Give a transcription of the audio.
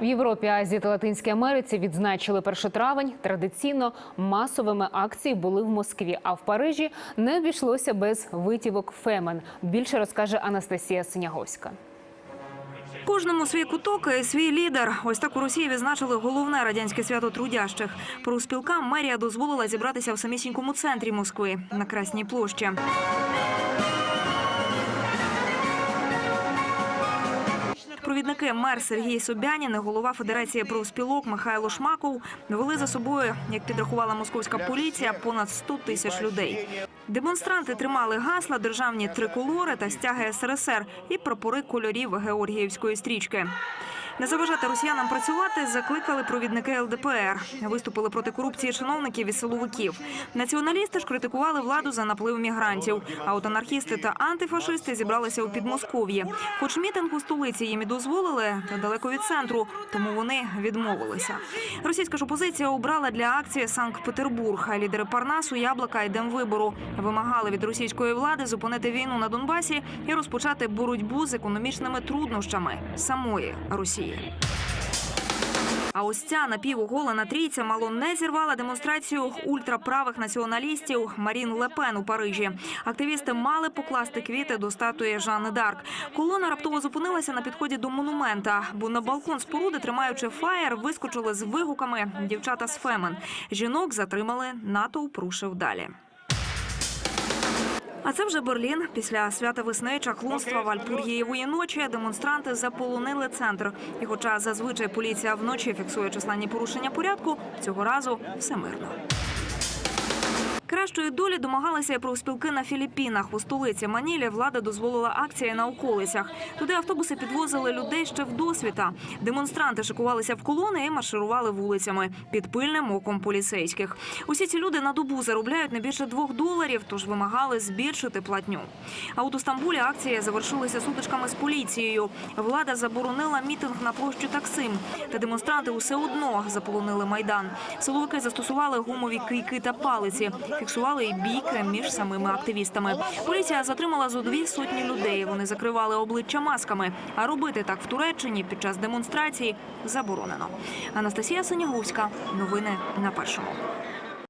В Європі, Азії та Латинській Америці відзначили 1 травень. Традиційно масовими акції були в Москві, а в Парижі не обійшлося без витівок Фемен. Більше розкаже Анастасія Синяговська. Кожному свій куток і свій лідер. Ось так у Росії відзначили головне радянське свято трудящих. Профспілкам мерія дозволила зібратися в самісінькому центрі Москви на Красній площі. Провідники мер Сергій Собянін, і голова Федерації профспілок Михайло Шмаков вели за собою, як підрахувала московська поліція, понад 100 тисяч людей. Демонстранти тримали гасла, державні триколори та стяги СРСР і прапори кольорів Георгіївської стрічки. Не заважати росіянам працювати закликали провідники ЛДПР. Виступили проти корупції чиновників і силовиків. Націоналісти ж критикували владу за наплив мігрантів. А от анархісти та антифашисти зібралися у Підмосков'ї. Хоч мітинг у столиці їм і дозволили, та далеко від центру, тому вони відмовилися. Російська ж опозиція обрала для акції Санкт-Петербург. Лідери Парнасу, Яблука і Демвибору вимагали від російської влади зупинити війну на Донбасі і розпочати боротьбу з економічними труднощами самої Росії. А ось ця напівоголена трійця мало не зірвала демонстрацію ультраправих націоналістів Марін Лепен у Парижі. Активісти мали покласти квіти до статуї Жанни Дарк. Колона раптово зупинилася на підході до монумента, бо на балкон споруди, тримаючи фаєр, вискочили з вигуками дівчата з Фемен. Жінок затримали, натовп рушив далі. А це вже Берлін. Після свята весни чаклунства Вальпургієвої ночі демонстранти заполонили центр. І хоча зазвичай поліція вночі фіксує численні порушення порядку, цього разу все мирно. Кращої долі домагалися і профспілки на Філіппінах. У столиці Манілі влада дозволила акції на околицях. Туди автобуси підвозили людей ще в досвіта. Демонстранти шикувалися в колони і марширували вулицями під пильним оком поліцейських. Усі ці люди на добу заробляють не більше двох доларів, тож вимагали збільшити платню. А от у Стамбулі акції завершилися сутичками з поліцією. Влада заборонила мітинг на площі Таксим. Та демонстранти усе одно заполонили майдан. Силовики застосували гумові кийки та палиці. Фіксували і бійки між самими активістами. Поліція затримала зо дві сотні людей. Вони закривали обличчя масками. А робити так в Туреччині під час демонстрації заборонено. Анастасія Синяговська. Новини на першому.